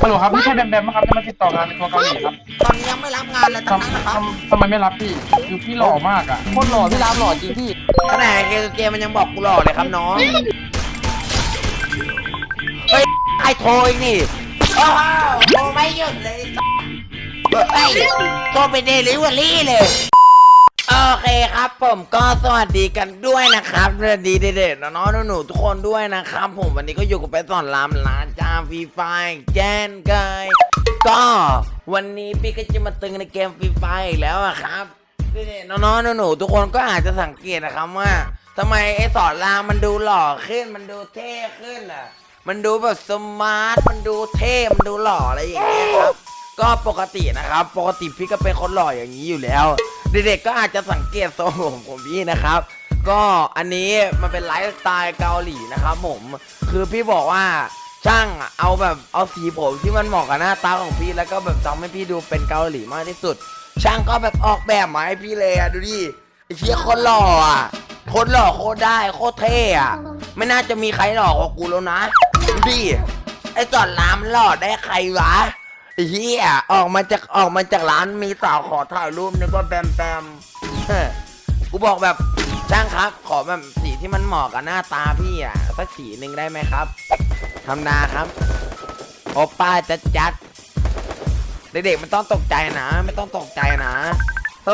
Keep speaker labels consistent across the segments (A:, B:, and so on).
A: ฮัลโหลครับไม่ใช่แบมแบมนะครับจะมาติดต่องานในทัวร์เกาหลีครับ
B: ตอนนี้ยังไม่รับงานเลยตั้งนั้น
A: ทำ
B: นะครับ
A: ทำทำไมไม่รับพี่คือพี่หล่อมากอะ
C: โคตรหล่อพี่รามหล่อจริงพี่
B: ขนาดเกมเกมมันยังบอกกูหล่อเลยครับน้อง เฮ้ยไอโทรอีกนี่โอ้โหโทรไม่หยุดเลยเฮ้ยโทรไปเดลิเวอรี่เลย โอเคครับผมก็สวัสดีกันด้วยนะครับสวัสดีเด็กๆน้องๆหนูๆทุกคนด้วยนะครับ ผมวันนี้ก็อยู่กับไปสอนรามร้านจามฟรีไฟแกนไกายก็วันนี้พี่ก็จะมาตึงในเกมฟรีไฟแล้วอะครับเด็กๆน้องๆหนูๆทุกคนก็อาจจะสังเกตนะครับว่าทำไมไอ้สอนรามมันดูหล่อขึ้นมันดูเท่ขึ้นอะมันดูแบบสมาร์ทมันดูเท่มันดูหล่ออะไรอย่างเงี้ยครับ ก็ปกตินะครับ ปกติพี่ก็เป็นคนหล่ออย่างนี้อยู่แล้ว เด็กๆก็อาจจะสังเกตทรงผมของพี่นะครับ ก็อันนี้มันเป็นไลฟ์สไตล์เกาหลีนะครับผมคือพี่บอกว่าช่างเอาแบบเอาสีผมที่มันเหมาะกับหน้าตาของพี่แล้วก็แบบทำให้พี่ดูเป็นเกาหลีมากที่สุด ช่างก็แบบออกแบบมาให้พี่เลยอะดูดิไอ้เชี่ยคนหล่ออะคนหล่อโคตรได้โคตรเท่อะไม่น่าจะมีใครหล่อกว่ากูแล้วนะดูดิไอ้จอดรามหล่อได้ใครวะ เฮียออกมาจากออกมาจากร้านมีสาวขอถ่ายรูปนึกว่าแบมแบมเฮ้อกูบอกแบบช่างครับ ขอแบบสีที่มันเหมาะกับหน้าตาพี่อะสักสีหนึ่งได้ไหมครับทำนาครับโอป้าจัดจัดเด็กๆไม่ต้องตกใจนะ ไม่ต้องตกใจนะ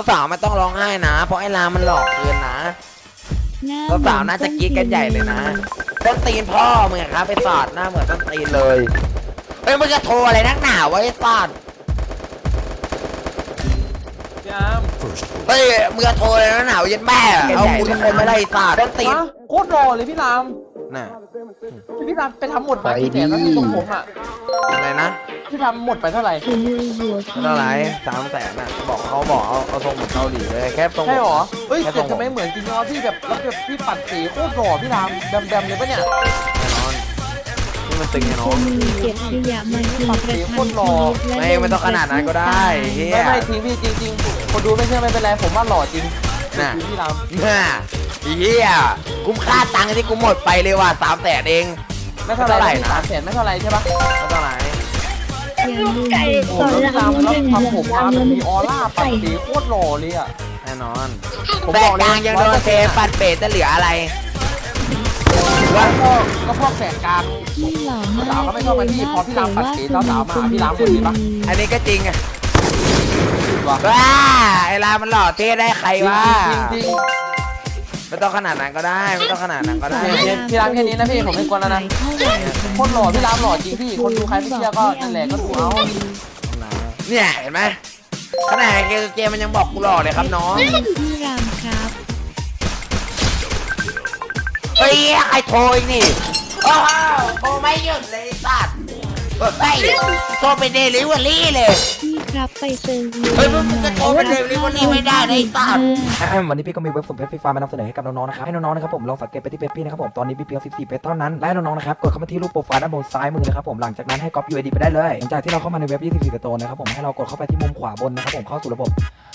B: สาวๆไม่ต้องร้องไห้นะ เพราะไอ้ลามันหลอกเกินนะสาวๆน่าจะกรี๊ดกันใหญ่เลยนะต้นตีนพ่อมึงอะครับไปสอดหน้าเหมือนต้นตีนเลย เอ้ยมึงจะโทรอะไรนักหนาวะไอ้สอด
C: พี่ราม
B: เฮ้ยมึงจะโทรอะไรนักหนาวยันแม่อะเอากูทุกคนไม่ได้ไอ้สอดต้นตีน
C: ฮะโคตรหล่อเลยพี่ราม
B: น่ะ
C: พี่รามไปทำหมดไปกี่แสนแล้วพี่ทรงผมอะ
B: อะไรนะ
C: พี่ทำหมดไปเท่าไหร่
B: เท่าไหร่สามแสนน่ะบอกเขาบอกเอาเอาทรงเหมือนเกาหลีเลยแค่ทรง
C: ใช่หรอ เฮ้ย
B: แค่ท
C: แต่
B: รงผม
C: ทำไมเหมือนจริงๆวะพี่แบบแล้วแบบพี่ปัดสีโคตรหล่อพี่รามดำๆเลยปะเนี่ย
B: แน่นอนนี่ มันตึงไงน้อง
D: เก็บขยะมาทิ้งกระถาง
B: ไม่ไม่ต้องขนาดนั้นก็ได้เฮีย
C: ไม่ไม่จริงพี่จริงๆคนดูไม่เชื่อไม่เป็นไรผมว่าหล่อจริง
B: น่ะ
C: จริงพี่ราม
B: น่ะไอ้เฮียคุ้มค่าตังค์ที่กูหมดไปเลยว่ะสามแสนเอง
C: ไม่เท่าไหร่
B: เท่าไหร่นะ
C: สามแสนไม่เท่าไหร่ใช่ปะ
B: ไม่เท่าไหร่
D: อย่าลืม
C: โอ้โหแล้วพี่รามแล้วทำผมมาแบบมีออร่าปัดสีโคตรหล่อเลยอะ
B: แน่นอน
C: ผม
B: แบ
C: บอก
B: ก
C: เลย
B: ยางยังโดนเทปัดเปรตจะเหลืออะไร
C: แล้วก็ก็พวกแสกกลาง
D: พี่หล่อมาก
C: สาวก็ไม่ชอบมันพี่พอพี่รามปัดสีสาวๆมาหาพี่รามคนนี้ปะ
B: อันนี้ก็จริงอะ
C: ว่ะ
B: ว้าไอ้ลามันหล่อเท่ได้ใครวะ
C: จริงจริง
B: ไม่ต้องขนาดนั้นก็ได้ไม่ต้องขนาดนั้นก็ได้
C: พี่พี่รามแค่นี้นะพี่ผมไม่กวนแล้วนะ
D: เท่าไหร่
C: โคนหล่อพี่รามหล่อจริงพี่คนดูใครไม่เชื่อก็นั่นแหละก็ดูเอา
B: เนี่ยเห็นไหมขนาดเกมเกมมันยังบอกกูหล่อเลยครับน้อง เฮ้ยใครโทรอีกนี่โอ้โหโทรไม่หยุดเลยไอ้สัตว์เฮ้ยโทรไปเดลิเวอรี่เลย
D: พี่ครับไปเซิร์ฟ
B: เฮ้ยมึงจะโทรไปเดลิเวอรี่ไม่ได้นะไอ้สัตว์
E: วันนี้พี่ก็มีเว็บสุ่มเพชรฟรีไฟล์มานำเสนอให้กับน้องๆนะครับให้น้องๆนะครับผมลองสังเกตไปที่เพจพี่นะครับผมตอนนี้มีเพียง 14เพจเท่านั้นและให้น้องๆนะครับกดเข้ามาที่รูปโปรไฟล์ด้านบนซ้ายมือนะครับผมหลังจากนั้นให้ก๊อป UID ไปได้เลยหลังจากที่เราเข้ามาในเว็บ 24สโตนนะครับผมให้เรากดเข้าไปที่มุมขวาบนนะครับผมเข้าสู่ระบบ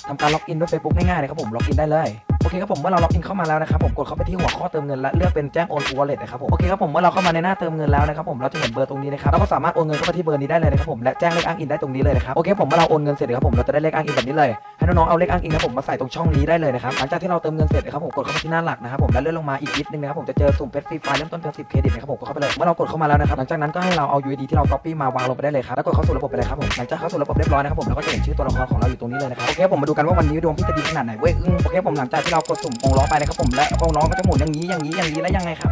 E: ทำการล็อกอินด้วย Facebook ง่ายๆนะครับผมล็อกอินได้เลยโอเคครับผมเมื่อเราล็อกอินเข้ามาแล้วนะครับผมกดเข้าไปที่หัวข้อเติมเงินและเลือกเป็นแจ้งโอน wallet นะครับผมโอเคครับผมเมื่อเราเข้ามาในหน้าเติมเงินแล้วนะครับผมเราจะเห็นเบอร์ตรงนี้นะครับเราก็สามารถโอนเงินเข้าไปที่เบอร์นี้ได้เลยนะครับผมและแจ้งเลขอ้างอินได้ตรงนี้เลยนะครับโอเคผมเมื่อเราราโอนเงินเสร็จครับผมเราจะได้เลขอ้างอินแบบนี้เลยให้น้องๆเอาเลขอ้างอิงนะครับผมมาใส่ตรงช่องนี้ได้เลยนะครับหลังจากที่เราเติมเงินเสร็จนะครับผมกดเข้าไปที่หน้าหลักนะครับผมแล้วเลื่อนลงมาอีกนิดนึงนะครับผมจะเจอสุ่มเพชรฟรีไฟเริ่มต้นเพียง10เครดิตนะครับผมกดเข้าไปเลยเมื่อเรากดเข้ามาแล้วนะครับหลังจากนั้นก็ให้เราเอา UID ที่เรา copy มาวางลงไปได้เลยครับแล้วกดเข้าสู่ระบบไปเลยครับผมหลังจากเข้าสู่ระบบเรียบร้อยนะครับผมเราก็จะเห็นชื่อตัวละครของเราอยู่ตรงนี้เลยนะครับโอเคผมมาดูกันว่าวันนี้ดวงพี่จะดีขนาดไหนเว้ยอืมโอเคผมหลังจากที่เรากดสุ่มวงล้อไปนะครับผมและวงล้อก็จะหมุนอย่างนี้อย่างนี้อย่างนี้แล้วยังไงครับ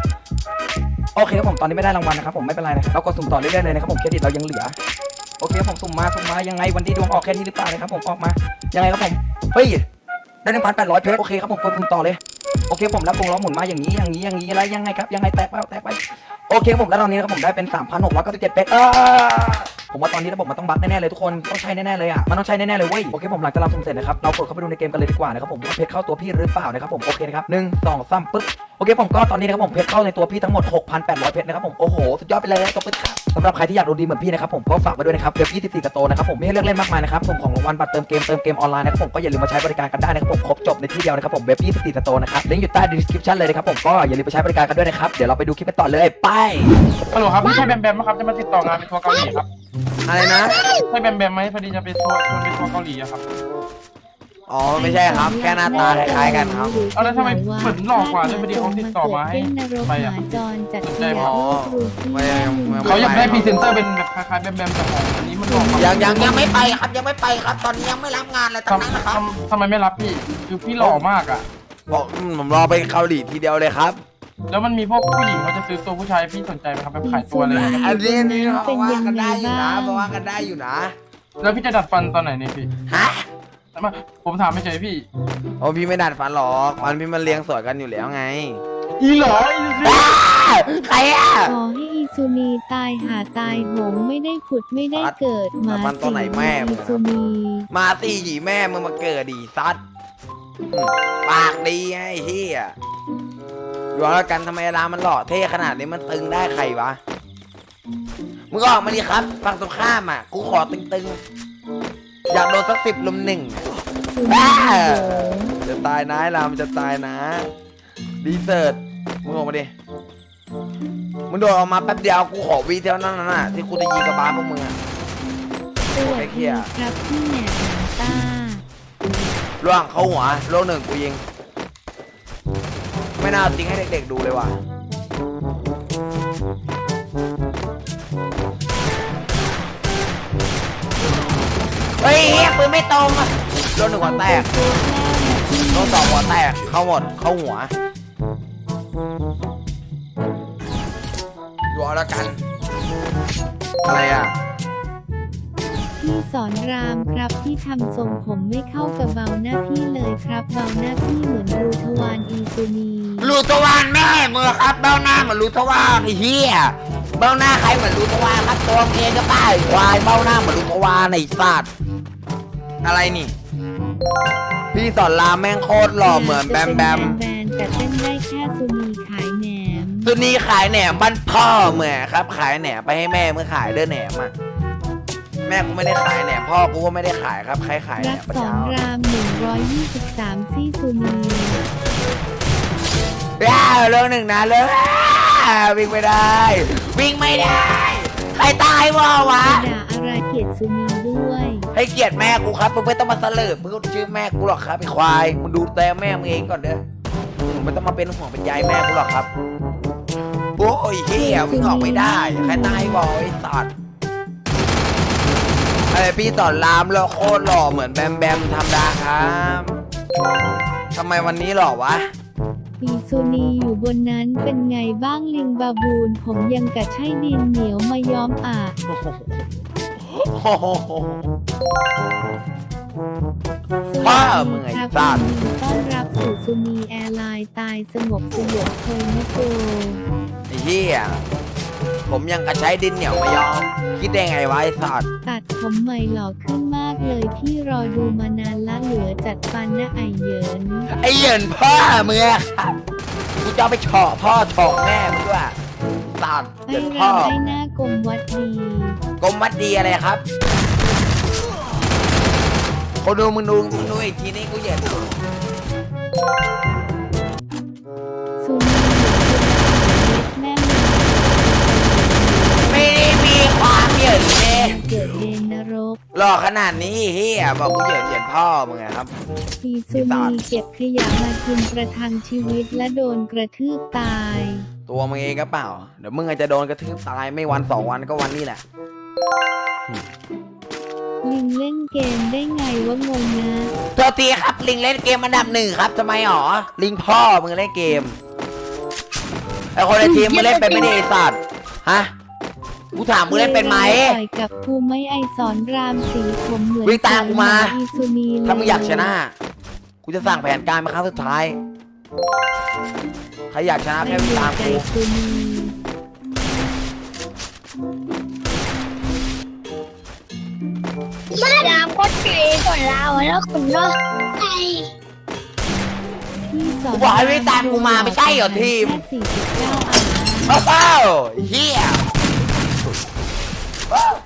E: โอเคครับผมตอนนี้ไม่ได้รางวัลนะครับผมไม่เป็นไรนะครับเรากดสุ่มต่อเรื่อยๆเลยนะครับผมเครดิตเรายังเหลือ สุ่มมาสุ่มมายังไงวันที่ดวงออกแค่นี้หรือเปล่านะครับผมออกมายังไงครับผมเฮ้ยได้หนึ่งพันแปดร้อยเพชรโอเคครับผมกดปุ่มต่อเลยโอเคผมแล้ววงล้อหมุนมาอย่างนี้อย่างนี้อย่างนี้แล้วยังไงครับยังไงแตกไปแตกไปโอเคผมแล้วตอนนี้นะครับผมได้เป็นสามพันหกร้อยเก้าสิบเจ็ดเพชร ผมว่าตอนนี้ระบบมันต้องบั๊กแน่ๆเลยทุกคนต้องใช้แน่ๆเลยอะมันต้องใช้แน่ๆเลยเว้ยโอเคผมหลังจากเราสุ่มเสร็จนะครับเรากดเข้าไปดูในเกมกันเลยดีกว่านะครับผมว่าเพชรเข้าตัวพี่หรือเปล่านะครับผมโอเคนะครับหนึ่งสองสามปึ๊บโอเคผมก็ตอนนี้นะครับผมเพชรเข้าในตัวพี่ทั้งหมด 6,800 เพชรนะครับผมโอ้โหสุดยอดไปเลยตบมือครับสำหรับใครที่อยากดูดีเหมือนพี่นะครับผมก็ฝากไว้ด้วยนะครับเว็บ24กระโตนะครับผมมีให้เลือกเล่นมากมายนะครับส่งของรางวัลบัตรเติมเกมเติมเกมออนไลน์นะครับผมก็อย่าลืมมาใช้บริการกันได้นะครับผมครบจบในที่เดียวนะครับผมเว็บ24กระโตนะครับลิงก์อยู่ใต้ description เลยนะครับผมก็อย่าลืมไปใช้บริการกันด้วยนะครับเดี๋ยวเราไปดูคลิปกันต่อเลยไป
A: ฮัลโหลครับไม่ใช่แบมแบมนะครับจะมาติดต่องานในทัวร์เกาหลีครับ
B: อะไรนะ
A: ใช่แบมแบมไหมพอดีจะไปทัวร์ชวนไปทัวร์เกาหลีอะครับ
B: อ๋อไม่ใช่ครับ แค่หน้าตาคล้ายๆกันครับ
A: เอาแล้วทำไมเหมือนหลอกกว่าด้วยพอดีเขาติดต่อมาให้
D: ไป
A: ไป
D: อะ
A: อะ
D: จรจัด
A: สน
D: ข
A: ใจ
D: ยะ
A: ไหม
B: อ๋อ
D: รูปรูป
B: ไม่
D: ที่
B: ไม่
A: เขาอยากได้พรีเซนเตอร์เป็นแบบคล้ายๆแบมแบมแต่ของอันนี้มันหลอกมา
B: ยังยังยังไม่ไปครับยังไม่ไปครับ ตอนนี้ยังไม่รับงานเลยทั้งนั้น
A: ทำ
B: นะครับ
A: ทำทำไมไม่รับพี่ คือพี่หล่อมากอะ
B: บอกอืมผมรอไปเกาหลีทีเดียวเลยครับ
A: แล้วมันมีพวกผู้หญิงเขาจะซื้อตัวผู้ชายพี่สนใจไหมครับแบบขายตัวเลย
B: อันนี้อันนี้เขา
D: เป็น
B: ว่า
D: ยัง
B: กัน
D: ไง
B: ได้อยู่นะ
D: บ้าง
B: เพราะว่ากันได้อยู่นะ
A: แล้วพี่จะดัดฟันตอนไหนเนี่ยพี่
B: ฮะ
A: มาผมถามไม่เฉยพี่
B: โอ้พี่ไม่ดัดฟันหรอกฟันพี่มันเลี้ยงสวยกันอยู่แล้วไง
A: อีหลออีสิ
B: ใครอะ
D: ขอให้อีซูนีตายหาตายโหงไม่ได้ผุดไม่ได้เกิดหมา
B: มันตัวไหนแม่มึ
D: อี
B: งอะ
D: ซูนี
B: มาตีหีแม่มึงมาเกิดดีซัดอืมปากดีไงไอ้เฮีย อยู่แล้วกันทำไมร้านมันหล่อเท่ขนาดนี้มันตึงได้ใครวะ มึงออกมาดิครับฝั่งตรงข้ามอะ กูขอตึงๆ อยากโดนสักสิบลุมหนึ่ง
D: ซูนี
B: บ้า
D: โหง
B: จะตายนะไอ้รามจะตายนะ ดีเซิร์ตมึงออกมาดิ มึงโดดออกมาแป๊บเดียวกูขอวีเท่านั้นน่ะที่กูจะยิงกับบาสพวกมึงอะ
D: สวัสดีครับพี่แหนมหนังตา
B: ล่วงเข้าหัวโลกหนึ่งกูยิง ไม่น่าเอาจริงให้เด็กๆดูเลยว่ะเฮ้ยเหี้ยปืนไม่ตรงอะโดนหนึ่งหัวแตกโดนสองหัวแตก เข้าหมด เข้าหัวอยู่เอาละกัน อะไรอะ
D: พี่สอนรามครับที่ทำทรงผมไม่เข้ากับเบาหน้าพี่เลยครับ เบาหน้าพี่เหมือนรูทวารอีซูนี
B: รูทวารแม่มือครับ เบ้าหน้าเหมือนรูทวารไอ้เหี้ยเบ้าหน้าใครเหมือนรูทวารครับตัวเมียก็ป้ายควายเบ้าหน้าเหมือนรูทวารไอ้สัตว์อะไรนี่ พี่สอนรามแม่งโคตรหล่อเหมือนแบมแบม
D: แบนแต่เต้นได้แค่ซูนีขายแหนม
B: ตัวนี้ขายแหนมบ้านพ่อเหมือนครับ ขายแหนมไปให้แม่เมื่อขายเด้อแหนมอะแม่กูไม่ได้ขายแหนมพ่อกูก็ไม่ได้ขายครับใครขายแหน
D: รัก
B: มประ
D: สอน
B: เช้ารา
D: ม123ซี่ซูนี
B: ว้าวเรื่องหนึ่งนะเรื่องอ่าวิ่งไม่ได้ วิ่งไม่ได้ ใครตายวะวะ
D: จะด่าอะไรเกลียดซูนีด้วย
B: ให้เกียรติแม่กูครับมึงไม่ต้องมาเสลิมมึงก็ชื่อแม่กูหรอกครับไอ้ควายมึงดูแต่แม่มึงเองก่อนเด้อมึงไม่ต้องมาเป็นห่วงเป็นใยแม่กูหรอกครับโอ้ยเฮียวิ่งออกไม่ได้ใครตายบอกไอ้สัตว์ไอ้พี่สอนรามแล้วโคตรหล่อเหมือนแบมแบมธรรมดาครับทำไมวันนี้หล่อวะ
D: ปีซูนีอยู่บนนั้นเป็นไงบ้างลิงบาบูน ผมยังกะใช่ดินเหนียวมาย้อมอะ
B: บ้ามึงไอ้
D: ครับ
B: สัตว์
D: ยินดีต้อนรับสู่ซูนีแอร์ไลน์ตายสงบสยบเคยนิโก
B: ไอ้เหี้ยผมยังกระใช้ดินเหนียวมายอมคิดได้ไงวะไอ้สัตว์
D: ตัดผมใหม่หล่อขึ้นมาก เลยพี่รอดูมานานละเหลือจัดฟันนะไอเหยิน
B: ไอ้เหยินพ่อมึงอะครับกูจะเอาไปเฉาะพ่อเฉาะแม่มึงด้วยสัตว์เห
D: ไอ้
B: ยินพ่อ
D: รำไอ้หน้ากลมวัดดี
B: กรมวัดดีอะไรครับคนดูมึงดูมึงดูอีกทีนี้กูเหยิน ความเหยินเลย
D: เกิดเดนนรก
B: หล่อขนาดนี้เฮียบอกกูเหยินเหยินพ่อมึงอะครับ
D: ปีซูนีเก็บขยะมากินประทังชีวิตและโดนกระทืบตาย
B: ตัวมึงเองก็เปล่า เดี๋ยวมึงอาจจะโดนกระทืบตายไม่วันสองวันก็วันนี้แหละ
D: ลิงเล่นเกมได้ไงวะงงนะ
B: โทษทีครับลิงเล่นเกมอันดับหนึ่งครับทำไมหรอลิงพ่อมึงเล่นเกมไอคนในทีมมึงเล่นเป็นไม่ได้ไอสัตว์ฮะ กูถามมึงเล่นเป็นไหม
D: ต่อยกับกูไม่ไอสอนรามสีผมเหมือน
B: วิ่งตามกูมา
D: อีซูนีเลย
B: ถ้ามึงอยากชนะ กูจะสั่งแผนการมาครั้งสุดท้าย ใครอยากชนะแค่วิ่งตาม
D: ใจ
B: กู
D: ซูนี
F: มาดามก็เทก่อนเราแล้วคุณก็ไอ
D: พี่สอน
B: กูบอกให้วิ่งตามกูมาไม่ใช่เหรอทีม
D: แค่สี่สิบเก้าอะ
B: อ้าวเปล่าเฮีย Ah!